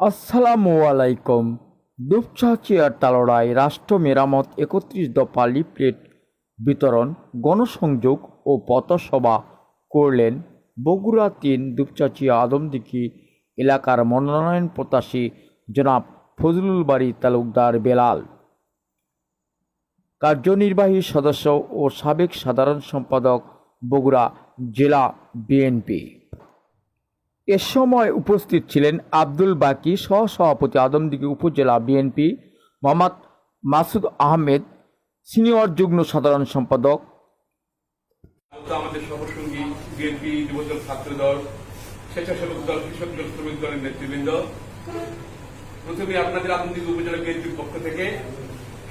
আসসালামু আলাইকুম। দুপচাচিয়ার তালোড়ায় রাষ্ট্র মেরামত একত্রিশ দফা লিফলেট বিতরণ, গণসংযোগ ও পথসভা করলেন বগুড়া তিন দুপচাচিয়া আদমদিঘি এলাকার মনোনয়ন প্রত্যাশী জনাব ফজলুল বাড়ি তালুকদার বেলাল। কার্যনির্বাহী সদস্য ও সাবেক সাধারণ সম্পাদক বগুড়া জেলা বিএনপি। এ সময় উপস্থিত ছিলেন আব্দুল বাকি সহসভাপতি আদমদিঘি উপজেলা বিএনপি, মোহাম্মদ মাসুদ আহমেদ, সিনিয়র যুগ্ম সাধারণ সম্পাদক। আমাদের সহসঙ্গী বিএনপি যুবদল ছাত্র দল স্বেচ্ছাসেবক দল, কৃষক দল, শ্রমিক দলের নেতৃবৃন্দ। প্রথমে আপনাদের উপজেলা বিএনপির পক্ষ থেকে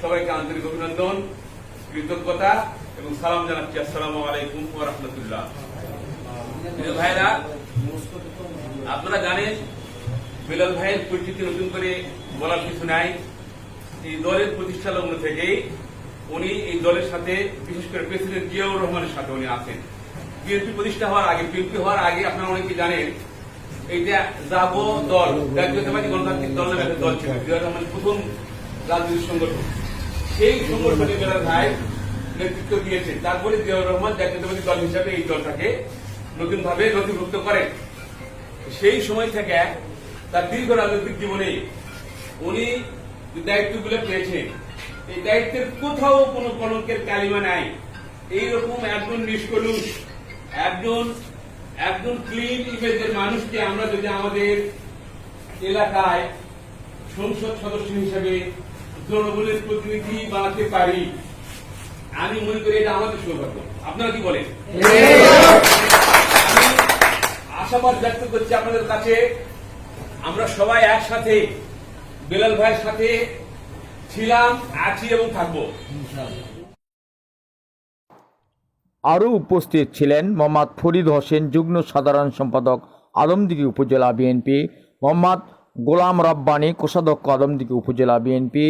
সবাইকে আন্তরিক অভিনন্দন, কৃতজ্ঞতা এবং সালাম জানাচ্ছি। আলাইকুম ভাইরা আপনারা জানেন বেলাল ভাইয়ের পরিচিতি নতুন করে বলার কিছু নাই। এই দলের প্রতিষ্ঠা লগ্ন থেকেই উনি এই দলের সাথে, বিশেষ করে প্রেসিডেন্ট জিয়াউর রহমানের সাথে উনি আছেন। বিএনপি প্রতিষ্ঠা হওয়ার আগে, বিএনপি হওয়ার আগে আপনারা অনেকে জানেন, এইটা যাব দল, জাতীয়তাবাদী গণতান্ত্রিক দল নামে দল ছিল, জিয়াউর রহমানের প্রথম রাজনৈতিক সংগঠন। সেই সংগঠনে বেলাল ভাই নেতৃত্ব দিয়েছে তারপরে জিয়াউর রহমান জাতীয়তাবাদী দল হিসাবে এই দলটাকে নতুনভাবে নথিভুক্ত করেন। সেই সময় থেকে তার দীর্ঘ রাজনৈতিক জীবনে উনি দায়িত্বগুলো পেয়েছেন, এই দায়িত্বের কোথাও কোনো কলঙ্কের কালিমা নাই। এইরকম একজন নিষ্কলুষ, একজন একজন ক্লিন ইমেজের মানুষকে আমরা যদি আমাদের এলাকায় সংসদ সদস্য হিসেবে জনগণের প্রতিনিধি বানাতে পারি, আমি মনে করি এটা আমাদের সৌভাগ্য। আপনারা কি বলেন? আশাবাদ ব্যক্ত করছি আপনাদের কাছে। আমরা সবাই একসাথে, বেলাল ভাইয়ের সাথে ছিলাম, আছি এবং থাকব। আরও উপস্থিত ছিলেন মোহাম্মদ ফরিদ হোসেন, যুগ্ম সাধারণ সম্পাদক আদমদিঘি উপজেলা বিএনপি, মোহাম্মদ গোলাম রব্বানী, কোষাধ্যক্ষ আদমদিঘি উপজেলা বিএনপি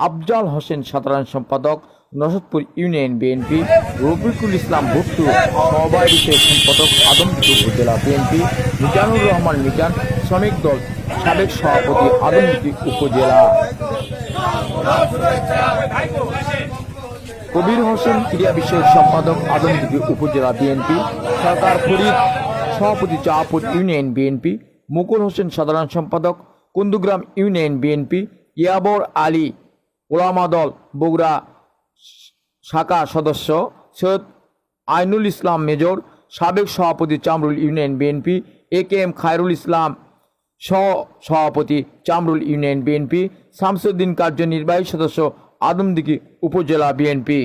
আফজাল হোসেন সাধারণ সম্পাদক নসদপুর ইউনিয়ন বিএনপি, রফিকুল ইসলাম ভুট্টু সহবাহিত সম্পাদক আদমদিঘি উপজেলা বিএনপি, মিজানুর রহমান মিজান, শ্রমিক দল সাবেক সভাপতি আদমদিঘি উপজেলা। কবির হোসেন ক্রীড়া বিষয়ক সম্পাদক আদমদিঘি উপজেলা বিএনপি, সরকার ফরিদ, সভাপতি চাহাপুর ইউনিয়ন বিএনপি, মুকুল হোসেন সাধারণ সম্পাদক, কুন্দুগ্রাম ইউনিয়ন বিএনপি, ইয়াবর আলী ওলামা দল বগুড়া শাখা সদস্য সৈয়দ আইনুল ইসলাম মেজর, সাবেক সভাপতি Chamrul union BNP A K M Khairul Islam সহ সভাপতি চামরুল ইউনিয়ন বিএনপি, শামসুদ্দিন কার্যনির্বাহী সদস্য আদমদিঘি উপজেলা বিএনপি।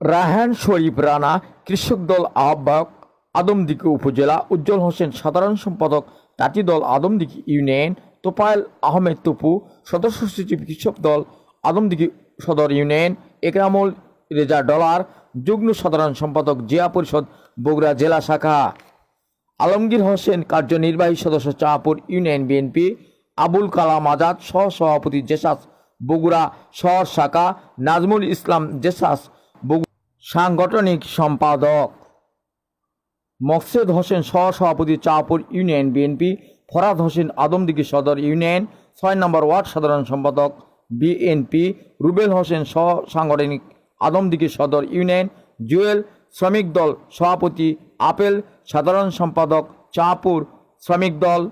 রাহান শরীফ রানা, কৃষক দল আহ্বায়ক আদমদিঘি উপজেলা, উজ্জ্বল হোসেন সাধারণ সম্পাদক, তাঁতি দল আদমদিঘি ইউনিয়ন তোপায়েল আহমেদ তপু, সদস্য সচিব কৃষক দল, আদমদিঘি সদর ইউনিয়ন, একরামুল রেজা ডলার, যুগ্ম সাধারণ সম্পাদক জিয়া পরিষদ, বগুড়া জেলা শাখা। আলমগীর হোসেন কার্যনির্বাহী সদস্য চাঁপুর ইউনিয়ন বিএনপি, আবুল কালাম আজাদ সহ সভাপতি জেসাস, বগুড়া শহর শাখা, নাজমুল ইসলাম জেসাস সাংগঠনিক সম্পাদক। মকসেদ হোসেন সহ সভাপতি চাঁপুর ইউনিয়ন বিএনপি ফরাদ হোসেন আদমদিঘি সদর ইউনিয়ন, ছয় নম্বর ওয়ার্ড সাধারণ সম্পাদক বিএনপি রুবেল হোসেন সহ সাংগঠনিক আদমদিঘি সদর ইউনিয়ন, জুয়েল শ্রমিক দল সভাপতি, আপেল সাধারণ সম্পাদক চাঁপুর শ্রমিক দল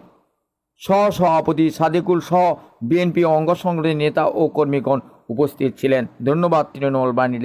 সহ সভাপতি, সাদিকুল সহ বিএনপি অঙ্গ নেতা ও কর্মীগণ উপস্থিত ছিলেন। ধন্যবাদ, তৃণমূল বাণী